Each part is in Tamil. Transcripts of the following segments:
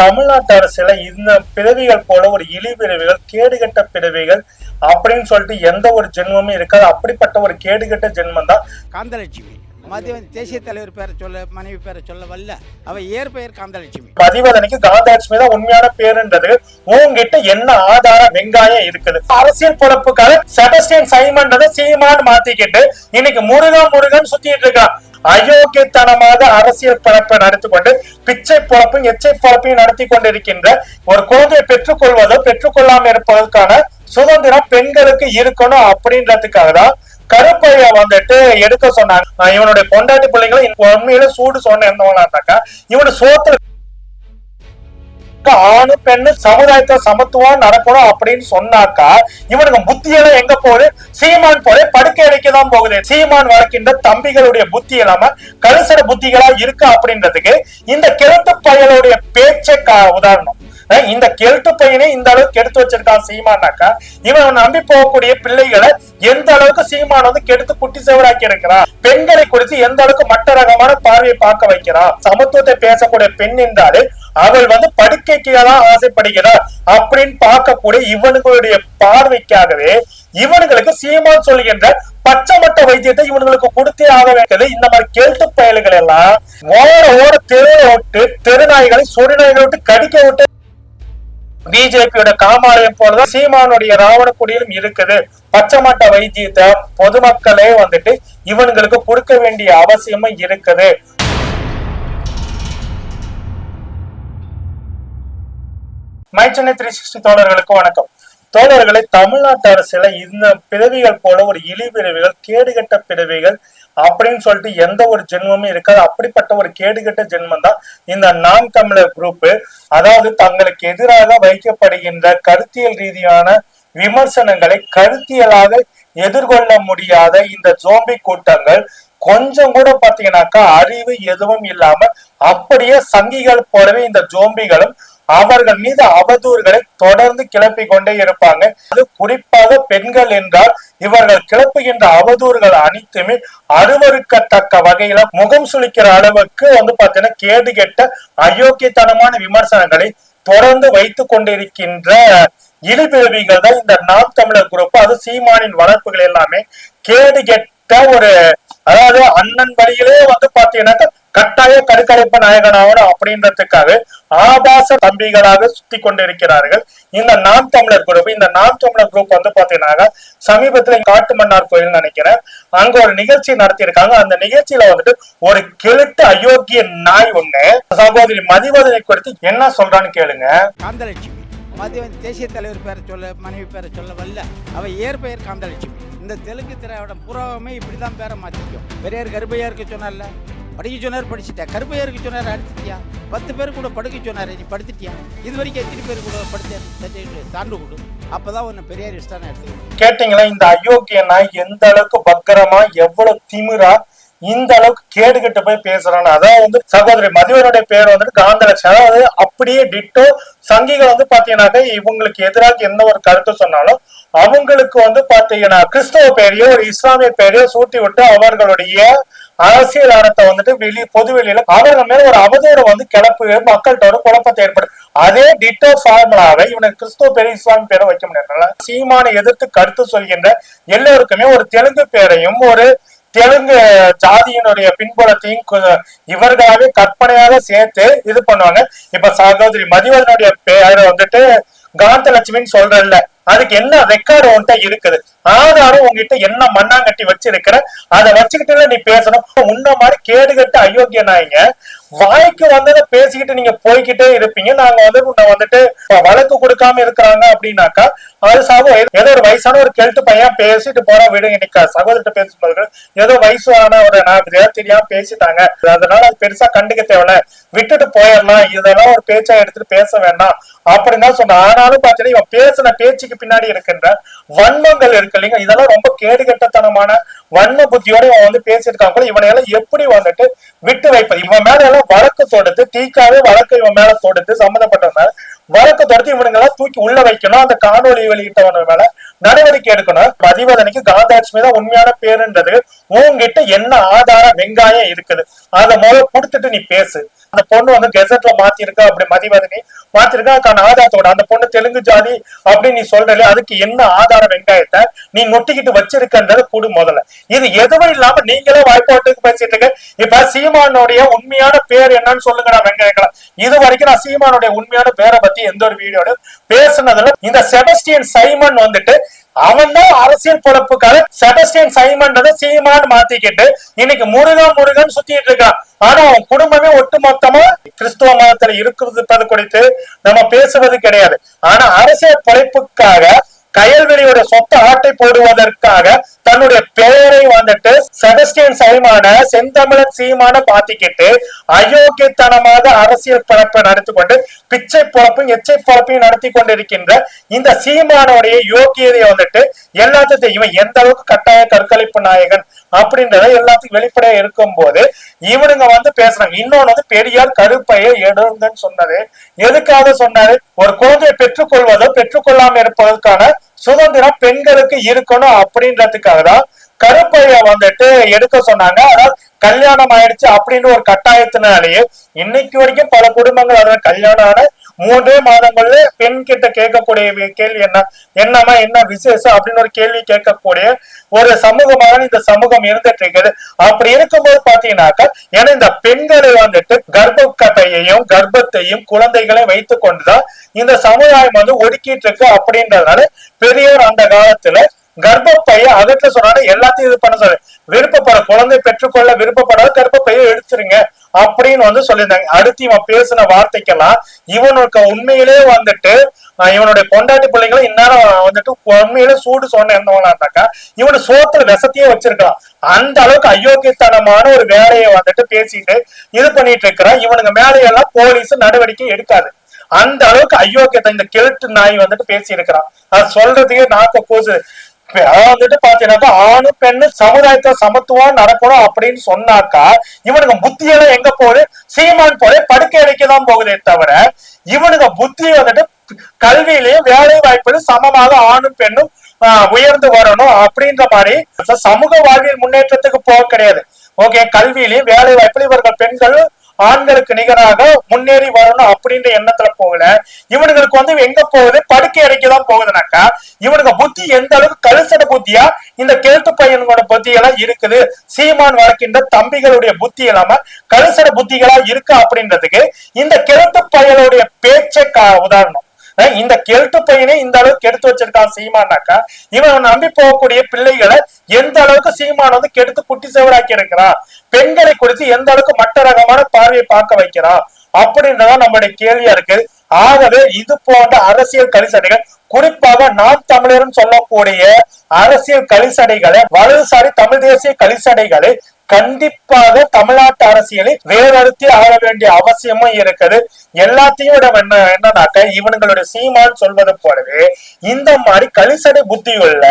தமிழ்நாட்டு அரசுல இந்த பிறவிகள் போல ஒரு இழி பிறவிகள் கேடுகட்ட பிறவிகள் அப்படின்னு சொல்லிட்டு எந்த ஒரு ஜென்மமும் இருக்காது. அப்படிப்பட்ட ஒரு கேடுகட்ட ஜென்மம் தான் காந்தலட்சுமி. தேசிய தலைவர் பேரை சொல்ல மனைவி பேரை சொல்ல வல்ல அவ இயற்பெயர் காந்தலட்சுமி. மதிவதனைக்கு காந்தாட்சுமி தான் உண்மையான பேருன்றது. உங்ககிட்ட என்ன ஆதார வெங்காயம் இருக்குது? அரசியல் பொழப்புக்காக செபஸ்டியன் சைமன்றதை சீமான் மாத்திக்கிட்டு இன்னைக்கு முருகன் முருகன் சுத்திட்டு இருக்கான். அயோக்கியத்தனமாக அரசியல் பரப்பை நடத்தி கொண்டு பிச்சை பொழப்பும் எச்சை பொழப்பையும் நடத்தி கொண்டிருக்கின்ற ஒரு குழந்தையை பெற்றுக்கொள்வதோ பெற்றுக்கொள்ளாமல் இருப்பதற்கான சுதந்திரம் பெண்களுக்கு இருக்கணும் அப்படின்றதுக்காக தான் கருப்பைய வந்துட்டு எடுக்க சொன்னாங்க. இவனுடைய பொண்டாட்டி பிள்ளைங்களை உண்மையில சூடு சொன்ன இருந்தவங்களாக்கா இவனு சோத்துல ஆணு பெண்ணு சமுதாயத்தை சமத்துவம் நடக்கணும் அப்படின்னு சொன்னாக்கா இவனுக்கு புத்தியெல்லாம் எங்க போகுது? சீமான் போல படுக்கை அடைக்க தான் போகுது. சீமான் வளர்க்கின்ற தம்பிகளுடைய புத்தி இல்லாம கலுசர புத்திகளா இருக்கு அப்படின்றதுக்கு இந்த கிழட்டு பயலுடைய பேச்சை உதாரணம். இந்த கெழுத்து பையனை இந்த அளவுக்கு கெடுத்து வச்சிருக்கான் சீமானாக்கா இவன் நம்பி போகக்கூடிய பிள்ளைகளை எந்த அளவுக்கு சீமான் வந்து கெடுத்து குட்டி செவராக்கி இருக்கிறான்? பெண்களை குறித்து எந்த அளவுக்கு மட்ட ரகமான பார்வையை பார்க்க வைக்கிறான்? சமத்துவத்தை பேசக்கூடிய பெண் என்றாலே அவள் வந்து படுக்கைக்கு தான் ஆசைப்படுகிறார் அப்படின்னு பார்க்கக்கூடிய இவனுங்களுடைய பார்வைக்காகவே இவனுங்களுக்கு சீமான் சொல்கின்ற பச்சைமட்ட வைத்தியத்தை இவனுங்களுக்கு கொடுத்தே ஆக வேண்டியது இந்த மாதிரி கேள்ட்டு பயல்கள் எல்லாம் ஓர ஓர தெரு விட்டு தெருநாய்களை சொறிநாய்களை விட்டு கடிக்க விட்டு பிஜேபியோட காமாலயம் போலதான் சீமானுடைய ராவணக்குடியிலும் இருக்குது. பச்சைமட்ட வைத்தியத்தை பொதுமக்களே வந்துட்டு இவனுங்களுக்கு கொடுக்க வேண்டிய அவசியமும் இருக்குது. மை த்ரீ சிக்ஸ்டி தோழர்களுக்கு வணக்கம். தோழர்களை தமிழ்நாட்டு அரசியல இந்த பிறவிகள் போல ஒரு இழி பிறவிகள் கேடுகட்ட பிறவிகள் அப்படின்னு சொல்லிட்டு எந்த ஒரு ஜென்மமும் இருக்காது. அப்படிப்பட்ட ஒரு கேடுகட்ட ஜென்மம் தான் இந்த நான் தமிழர் குரூப் அதாவது தங்களுக்கு எதிராக வைக்கப்படுகின்ற கருத்தியல் ரீதியான விமர்சனங்களை கருத்தியலாக எதிர்கொள்ள முடியாத இந்த ஜோம்பி கூட்டங்கள் கொஞ்சம் கூட பாத்தீங்கன்னாக்கா அறிவு எதுவும் இல்லாம அப்படியே சங்கிகள் போலவே இந்த ஜோம்பிகளும் அவர்கள் மீது அவதூறுகளை தொடர்ந்து கிளப்பி கொண்டே இருப்பாங்க. அது குறிப்பாக பெண்கள் என்றால் இவர்கள் கிளப்புகின்ற அவதூறுகள் அனைத்துமே அருவருக்கத்தக்க வகையில முகம் சுளிக்கிற அளவுக்கு வந்து பாத்தீங்கன்னா கேடு கெட்ட அயோக்கியத்தனமான விமர்சனங்களை தொடர்ந்து வைத்துக் கொண்டிருக்கின்ற இழிபிறவிகள் தான் இந்த நாம் தமிழர் குரூப் அது சீமானின் வளர்ப்புகள் எல்லாமே கேடு கெட்ட ஒரு அதாவது அண்ணன் வழியிலே வந்து பாத்தீங்கன்னாக்கா கட்டாய கருக்கலைப்பு நாயகனாகணும் அப்படின்றதுக்காக ஆபாச தம்பிகளாக சுத்தி கொண்டிருக்கிறார்கள். இந்த நாம் தமிழர் குரூப் இந்த நாம் தமிழர் குரூப் வந்து பாத்தீங்கன்னா சமீபத்துல காட்டு மன்னார் கோயில் நினைக்கிறேன். அங்க ஒரு நிகழ்ச்சி நடத்தியிருக்காங்க. அந்த நிகழ்ச்சியில வந்துட்டு ஒரு கெழுத்து அயோக்கிய நாய் ஒண்ணு சகோதரி மதிவதனை குறித்து என்ன சொல்றான்னு கேளுங்க. காந்தலட்சுமி. மதிவன் தேசிய தலைவர் பேரை சொல்ல மனைவி பேரை சொல்ல வல்ல அவ இயற்பெயர் காந்தலட்சுமி. இந்த தெலுங்கு திராவிடம் புறாவுமே இப்படி தான் பேரை மாற்றிக்கும் பெரியார் கருப்பையா இருக்க சொன்னார்ல? படிக்க சொன்னார் படிச்சுட்டா. கருப்பையா இருக்க சொன்னார் அடிச்சிட்டியா? பத்து பேர் கூட படுக்க சொன்னார் நீ படுத்துட்டியா? இது வரைக்கும் எத்தனை பேர் கூட படுத்த தாண்டு கொடு. அப்பதான் உன்னை பெரியார் இஷ்டம் எடுத்துக்கணும் கேட்டீங்களா இந்த அயோக்கிய நாய் எந்த அளவுக்கு பக்கரமா எவ்வளவு திமிரா இந்த அளவுக்கு கேடுகிட்டு போய் பேசுறாங்க அதாவது வந்து சகோதரி மதிவனுடைய பேர் வந்துட்டு காந்தலட்சுமி அதாவது அப்படியே டிட்டோ சங்கிகள் வந்து பாத்தீங்கன்னாக்க இவங்களுக்கு எதிராக எந்த ஒரு கருத்து சொன்னாலும் அவங்களுக்கு வந்து பாத்தீங்கன்னா கிறிஸ்தவ பேரையோ ஒரு இஸ்லாமிய பேரையோ சூட்டி விட்டு அவர்களுடைய அரசியல் அறத்தை வந்துட்டு வெளி பொது வெளியில அவர்கள் மேல ஒரு அவதூறு வந்து கிளப்பு மக்கள்கிட்ட ஒரு குழப்பத்தை ஏற்படும் அதே டிட்டோ ஃபார்முலாவை இவனுக்கு கிறிஸ்துவ பேர் இஸ்லாமிய பேரை வைக்க முடியாது சீமானை எதிர்த்து கருத்து சொல்கின்ற எல்லோருக்குமே ஒரு தெலுங்கு பேரையும் ஒரு தெலுங்கு ஜாதியினுடைய பின்புலத்தையும் கு- இவர்களாவே கற்பனையாக சேர்த்து இது பண்ணுவாங்க. இப்ப சகோதரி மதிவதனுடைய பேரை வந்துட்டு காந்தலட்சுமின்னு சொல்றல்ல அதுக்கு என்ன ரெக்கார்டு உன்கிட்ட இருக்குது? ஆதாரம் உங்ககிட்ட என்ன மண்ணாங்கட்டி வச்சிருக்கிற? அதை வச்சுக்கிட்டு நீ பேசணும். உன்ன மாதிரி கேடுகட்ட அயோக்கியனாயிங்க. வாய்க்கு வந்ததை பேசிக்கிட்டு நீங்க போய்கிட்டே இருப்பீங்க. நாங்க வந்து உன்னை வந்துட்டு வழக்கு கொடுக்காம இருக்கிறாங்க அப்படின்னாக்கா அது சாகும் ஏதோ ஒரு வயசான ஒரு கெழுத்து பையன் பேசிட்டு போற விடுங்க இன்னைக்கு சகோதரிட்ட பேசும்போது ஏதோ வயசான ஒரு நான் தெரியாம தெரியாம பேசிட்டாங்க. அதனால அது பெருசா கண்டுக்க தேவையில்ல. விட்டுட்டு போயிடலாம். இதெல்லாம் ஒரு பேச்சா எடுத்துட்டு பேச வேண்டாம். அப்படின்னு தான் சொன்ன ஆனாலும் பாத்தீங்கன்னா இவன் பேசின பேச்சுக்கு பின்னாடி இருக்கின்ற வன்மங்கள் இருக்கு இல்லைங்க. இதெல்லாம் ரொம்ப கேடுகட்டத்தனமான வன்ம புத்தியோட இவன் வந்து பேசியிருக்காங்க கூட இவனை எல்லாம் எப்படி வந்துட்டு விட்டு வைப்பது? இவன் மேல எல்லாம் வழக்கு தொடுத்து தீக்காவே வழக்கு இவன் மேல தொடுத்து சம்மந்தப்பட்டவன் வழக்கு தொடுத்து இவனுங்க எல்லாம் தூக்கி உள்ள வைக்கணும். அந்த காணொலி வெளியிட்டவன் மேல நடவடிக்கை எடுக்கணும். மதிவதனைக்கு காந்தாட்சுமி தான் உண்மையான பேருன்றது உங்ககிட்ட என்ன ஆதார வெங்காயம் இருக்குது. அதை முதல்ல கொடுத்துட்டு நீ பேசு. அந்த பொண்ணு வந்து கெசட்ல மாத்திருக்கா அப்படி மதிவதனி மாத்திருக்கா? அதுக்கான ஆதாரத்தோட. அந்த பொண்ணு தெலுங்கு ஜாதி அப்படின்னு நீ சொல்றல அதுக்கு என்ன ஆதார வெங்காயத்தை நீ நொட்டிக்கிட்டு வச்சிருக்கன்றது கூடு முதல்ல. இது எதுவும் இல்லாம நீங்களே வாய்ப்பாட்டுக்கு பேசிட்டு இருக்க. இப்ப சீமானுடைய உண்மையான பேர் என்னன்னு சொல்லுங்க நான் வெங்காயங்களா இது வரைக்கும் நான் சீமானுடைய உண்மையான பேரை பத்தி எந்த ஒரு வீடியோட பேசுனதுல இந்த செபஸ்டியன் சைமன் வந்துட்டு அவன் தான் அரசியல் பொழப்புக்காக செபஸ்டியன் சைமன் சீமான் மாத்திக்கிட்டு இன்னைக்கு முருகன் முருகன் சுத்திட்டு இருக்கான். ஆனா அவன் குடும்பமே ஒட்டுமொத்தமா கிறிஸ்துவ மதத்துல இருக்கிறது குறித்து நம்ம பேசுவது கிடையாது. ஆனா அரசியல் பொழைப்புக்காக கயல்வெளியோட சொத்த ஆட்டை போடுவதற்காக தன்னுடைய பெயரை வந்துட்டு செபஸ்டியன் சைமான செந்தமிழன் சீமான பாத்திக்கிட்டு அயோக்கியத்தனமாக அரசியல் பிறப்பை நடத்தி கொண்டு பிச்சை பொழப்பும் எச்சை பொழப்பையும் நடத்தி கொண்டிருக்கின்ற இந்த சீமானோடைய யோக்கியதை வந்துட்டு எல்லாத்தையும் இவன் எந்த அளவுக்கு கட்டாய கற்களிப்பு நாயகன் அப்படின்றத எல்லாத்துக்கும் வெளிப்படையா இருக்கும் போது இவனுங்க வந்து பேசுறாங்க. இன்னொன்னு வந்து பெரியார் கருப்பையை எடுங்கன்னு சொன்னது. எதுக்காக சொன்னாரு? ஒரு குழந்தையை பெற்றுக்கொள்வதோ பெற்றுக்கொள்ளாம இருப்பதற்கான சுதந்திரம் பெண்களுக்கு இருக்கணும் அப்படின்றதுக்காக தான் கருப்பைய வந்துட்டு எடுக்க சொன்னாங்க. அதாவது கல்யாணம் ஆயிடுச்சு அப்படின்னு ஒரு கட்டாயத்தினாலேயே இன்னைக்கு வரைக்கும் பல குடும்பங்கள் அதாவது கல்யாணம் ஆன மூன்றே மாதங்கள்ல பெண் கிட்ட கேட்கக்கூடிய கேள்வி என்ன? என்னமா என்ன விசேஷம்? அப்படின்னு ஒரு கேள்வி கேட்கக்கூடிய ஒரு சமூகமாக இந்த சமூகம் இருந்துட்டு இருக்குது. அப்படி இருக்கும்போது பாத்தீங்கன்னாக்கா ஏன்னா இந்த பெண்களை வந்துட்டு கர்ப்பக்கட்டையையும் கர்ப்பத்தையும் குழந்தைகளையும் வைத்துக் கொண்டுதான் இந்த சமுதாயம் வந்து ஒடுக்கிட்டு இருக்கு அப்படின்றதுனால பெரியோர் அந்த காலத்துல கர்ப்பப்பைய அகற்ற சொன்னாரு எல்லாத்தையும் இது பண்ண சொல்ல விருப்பப்பட குழந்தை பெற்றுக்கொள்ள விருப்பப்படாத கர்ப்பப்பையை எடுத்துருங்க அப்படின்னு வந்து சொல்லியிருந்தாங்க. அடுத்து இவன் பேசின வார்த்தைக்கெல்லாம் இவனுக்கு உண்மையிலே வந்துட்டு இவனுடைய பொண்டாட்டி பிள்ளைங்களும் இந்நேரம் வந்துட்டு உண்மையில சூடு சொன்ன இருந்தவங்களாண்டாக்கா இவனு சோத்துல விஷத்தையே வச்சிருக்கலாம். அந்த அளவுக்கு அயோக்கியத்தனமான ஒரு வேலையை வந்துட்டு பேசிட்டு இது பண்ணிட்டு இருக்கிறான் இவனுங்க மேலையெல்லாம் போலீஸ் நடவடிக்கை எடுக்காது. அந்த அளவுக்கு அயோக்கியத்தை இந்த கிழட்டு நாய் வந்துட்டு பேசி இருக்கிறான் அது சொல்றதுக்கே நாக்க கூசு. வந்துட்டு பாத்தீங்கன்னாக்கா ஆணும் பெண்ணு சமுதாயத்தை சமத்துவம் நடக்கணும் அப்படின்னு சொன்னாக்கா இவனுக்கு புத்தியெல்லாம் எங்க போகுது? சீமான் போல படுக்கை அறைக்கு தான் போகுதே தவிர இவனுக்கு புத்தி வந்துட்டு கல்வியிலையும் வேலை வாய்ப்புல சமமாக ஆணும் பெண்ணும் உயர்ந்து வரணும் அப்படின்ற மாதிரி சமூக வாழ்வியல் முன்னேற்றத்துக்கு போக கிடையாது. ஓகே கல்வியிலையும் வேலை வாய்ப்புல இவர்கள் பெண்கள் ஆண்களுக்கு நிகராக முன்னேறி வரணும் அப்படின்ற எண்ணத்துல போகல. இவனுங்களுக்கு வந்து எங்க போகுது? படுக்கை அறைக்கு தான் போகுதுனாக்கா இவனுக்கு புத்தி எந்த அளவுக்கு கழுசட புத்தியா? இந்த கெழுத்து பையனோட புத்தி எல்லாம் இருக்குது. சீமான் வளர்க்கின்ற தம்பிகளுடைய புத்தி இல்லாம கழுசட புத்திகளா இருக்கு அப்படின்றதுக்கு இந்த கெழுத்து பையனுடைய பேச்சை உதாரணம். இந்த கெழுத்து பையனை இந்த அளவுக்கு எடுத்து வச்சிருக்கான் சீமானாக்கா இவன் நம்பி போகக்கூடிய பிள்ளைகளை எந்த அளவுக்கு சீமான் வந்து கெடுத்து குட்டி செவராக்கி இருக்கிறான்? பெண்களை குறித்து எந்த அளவுக்கு மட்ட ரகமான பார்வையை பார்க்க வைக்கிறான்? அப்படின்றதான் நம்மளுடைய கேள்வியா இருக்கு. ஆகவே இது போன்ற அரசியல் கலிசடைகள் குறிப்பாக நாம் தமிழர்னு சொல்லக்கூடிய அரசியல் கலிசடைகளை வலதுசாரி தமிழ் தேசிய கலிசடைகளை கண்டிப்பாக தமிழ்நாட்டு அரசியலை வேறறுத்தி ஆக வேண்டிய அவசியமும் இருக்குது. எல்லாத்தையும் விட என்ன என்னன்னாக்க இவனுங்களுடைய சீமான் சொல்வது போலவே இந்த மாதிரி கலிசடை புத்தியுள்ள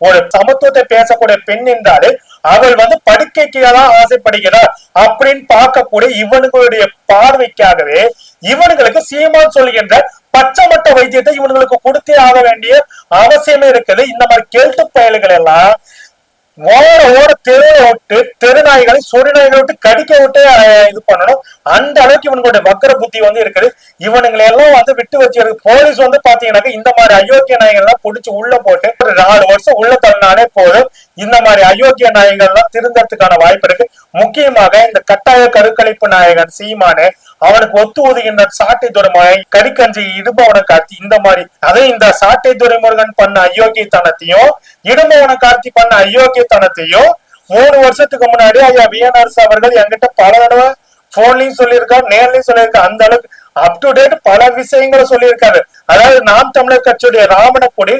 ஒரு சமத்துவத்தை பேசக்கூடிய பெண் என்றாலே அவள் வந்து படுக்கைக்கு தான் ஆசைப்படுகிறார் அப்படின்னு பார்க்கக்கூடிய இவனுங்களுடைய பார்வைக்காகவே இவனுங்களுக்கு சீமான் சொல்கின்ற பச்சைமட்ட வைத்தியத்தை இவனுங்களுக்கு கொடுத்தே ஆக வேண்டிய அவசியமே இருக்குது. இந்த மாதிரி கேள்ட்டு பயல்கள் எல்லாம் ஓர ஓர தெரு விட்டு தெருநாய்களை சொறிநாய்களை விட்டு கடிக்க விட்டு இது பண்ணணும். அந்த அளவுக்கு இவனுடைய வக்கர புத்தி வந்து இருக்குது. இவனுங்களை எல்லாம் வந்து விட்டு வச்சிருக்கு போலீஸ் வந்து பாத்தீங்கன்னாக்க இந்த மாதிரி அயோக்கிய நாய்கள் எல்லாம் புடிச்சு உள்ள போட்டு ஒரு நாலு வருஷம் உள்ள தள்ளினாலே போதும். இந்த மாதிரி அயோக்கிய நாய்கள் எல்லாம் திருந்தறதுக்கான வாய்ப்பு இருக்கு. முக்கியமாக இந்த கட்டாய கருக்கலைப்பு நாயகன் சீமானு அவனுக்கு ஒத்து ஒதுகின்ற சாட்டை துறைமுறை கடிக்கஞ்சி இடுபவன கார்த்தி இந்த மாதிரி. அதே இந்த சாட்டை துறைமுருகன் பண்ண அயோக்கியத்தனத்தையும் இடுபவன கார்த்தி பண்ண அயோக்கியத்தனத்தையும் மூணு வருஷத்துக்கு முன்னாடி ஐயா விஎன்ஆர்ஸ் அவர்கள் என்கிட்ட பல தடவை போன்லயும் சொல்லியிருக்காரு நேர்லயும் சொல்லியிருக்காரு. அந்த அளவுக்கு அப் டு டேட் பல விஷயங்களை சொல்லியிருக்காரு. அதாவது நாம் தமிழர் கட்சியுடைய ராமணக்குடி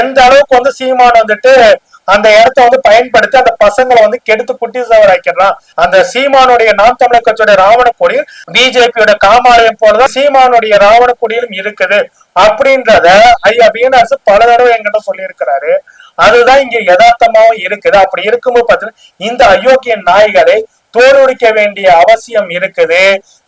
எந்த அளவுக்கு வந்து சீமான் வந்துட்டு அந்த இடத்த வந்து பயன்படுத்தி அந்த பசங்களை வந்து கெடுத்து குட்டி சவராக்கிறான் அந்த சீமானுடைய நாம் தமிழர் கட்சியுடைய ராவணக்கொடியில் பிஜேபியோட காமாலயம் போலதான் சீமானுடைய ராவணக்குடியிலும் இருக்குது. அப்படின்றத ஐயா வீணரசு பல தடவை எங்கிட்ட சொல்லியிருக்கிறாரு. அதுதான் இங்க யதார்த்தமாவும் இருக்குது. அப்படி இருக்கும்போது பார்த்தீங்கன்னா இந்த அயோக்கிய நாய்களை தோலுரிக்க வேண்டிய அவசியம் இருக்குது.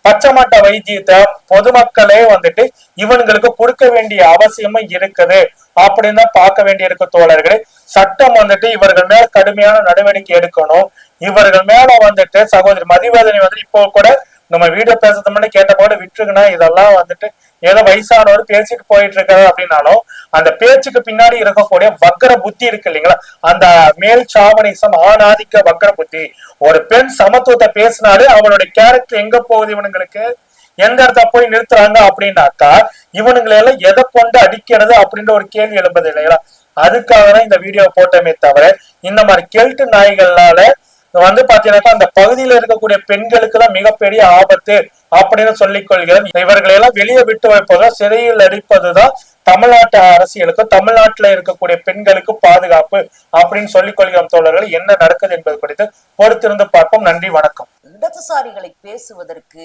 பச்சைமட்ட வைத்தியத்தை பொதுமக்களே வந்துட்டு இவனுங்களுக்கு கொடுக்க வேண்டிய அவசியமும் இருக்குது. அப்படின்னு தான் பார்க்க வேண்டியிருக்க தோழர்களே. சட்டம் வந்துட்டு இவர்கள் மேல கடுமையான நடவடிக்கை எடுக்கணும். இவர்கள் மேல வந்துட்டு சகோதரி மதிவேதனை வந்து இப்போ கூட நம்ம வீடியோ பேசுறதுமே கேட்ட போது விட்டுருக்குன்னா இதெல்லாம் வந்துட்டு ஏதோ வயசானவர் பேசிட்டு போயிட்டு இருக்காரு அப்படின்னாலும் அந்த பேச்சுக்கு பின்னாடி இருக்கக்கூடிய வக்கர புத்தி இருக்கு இல்லைங்களா? அந்த மேல் சாவணிசம் ஆணாதிக்க வக்கர புத்தி. ஒரு பெண் சமத்துவத்தை பேசினாலே அவளுடைய கேரக்டர் எங்க போகுது இவனுங்களுக்கு? எந்த இடத்த போய் நிறுத்துறாங்க அப்படின்னாக்கா இவனுங்களை எல்லாம் எதை கொண்டு அடிக்கிறது அப்படின்ற ஒரு கேள்வி எழுப்பது இல்லைங்களா? அதுக்காக தான் இந்த வீடியோ போட்டமே தவிர இந்த மாதிரி கெல்ட்டு நாய்களால வந்து பாத்தீங்கன்னாக்கா அந்த பகுதியில இருக்கக்கூடிய பெண்களுக்கு தான் மிகப்பெரிய ஆபத்து அப்படின்னு சொல்லிக் கொள்கிறேன் இவர்களை எல்லாம் வெளியே விட்டு வைப்பதோ சிறையில் அடிப்பதுதான் தமிழ்நாட்டு அரசியலுக்கும் தமிழ்நாட்டுல இருக்கக்கூடிய பெண்களுக்கு பாதுகாப்பு அப்படின்னு சொல்லிக் கொள்கிறோம் தோழர்கள். என்ன நடக்குது என்பது குறித்து பொறுத்திருந்து பார்ப்போம். நன்றி வணக்கம். இடதுசாரிகளை பேசுவதற்கு